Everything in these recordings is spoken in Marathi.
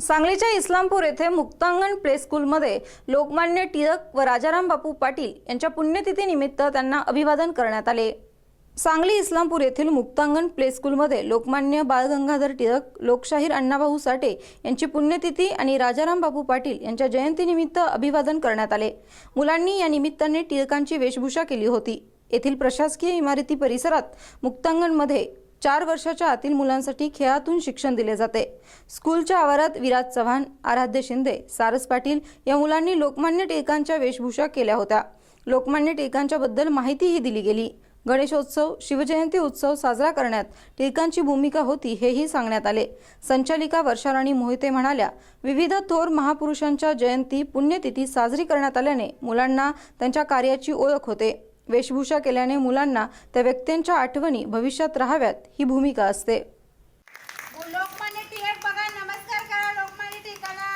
सांगलीच्या इस्लामपूर येथे मुक्तांगण प्ले स्कूलमध्ये लोकमान्य टिळक व राजाराम बापू पाटील यांच्या पुण्यतिथीनिमित्त त्यांना अभिवादन करण्यात आले. सांगली इस्लामपूर येथील मुक्तांगण प्ले स्कूलमध्ये लोकमान्य बाळ गंगाधर टिळक लोकशाहीर अण्णाभाऊ साठे यांची पुण्यतिथी आणि राजाराम बापू पाटील यांच्या जयंतीनिमित्त अभिवादन करण्यात आले. मुलांनी या निमित्ताने टिळकांची वेशभूषा केली होती. येथील प्रशासकीय इमारती परिसरात मुक्तांगणमध्ये चार वर्षाच्या आतील मुलांसाठी खेळातून शिक्षण दिले जाते. स्कूलच्या आवारात विराज चव्हाण आराध्य शिंदे सारस पाटील या मुलांनी लोकमान्य टिळकांच्या वेशभूषा केल्या होत्या. लोकमान्य टिळकांच्या बद्दल माहितीही दिली गेली. गणेशोत्सव शिवजयंती उत्सव साजरा करण्यात टिळकांची भूमिका होती हेही सांगण्यात आले. संचालिका वर्षाराणी मोहिते म्हणाल्या विविध थोर महापुरुषांच्या जयंती पुण्यतिथी साजरी करण्यात आल्याने मुलांना त्यांच्या कार्याची ओळख होते. वेशभूषा केल्याने मुलांना त्या व्यक्तींच्या आठवणी भविष्यात राहाव्यात ही भूमिका असते. लोकमान्य टिळक बघा नमस्कार करा लोकमान्य टिळकाला.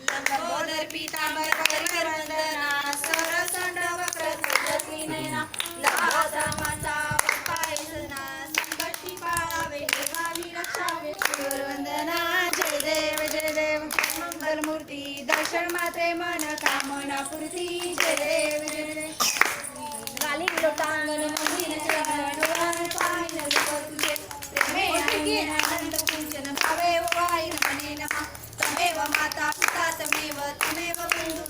लंबोदर पीतांबर कर वंदना सरसंड वक्र तुझसी नयना लहाजामाचा पाय सजना संकटी पाळावे देवानी रक्षावे शिवर वंदना जय देव जय देव मंगल मूर्ती दर्शन मात्रे मन कामना पूर्ती जय देव जय देव. प्रेमे तवेव कुंचन भावे वाई नमः. तमेव माता पिता तमेव तमेव बंधु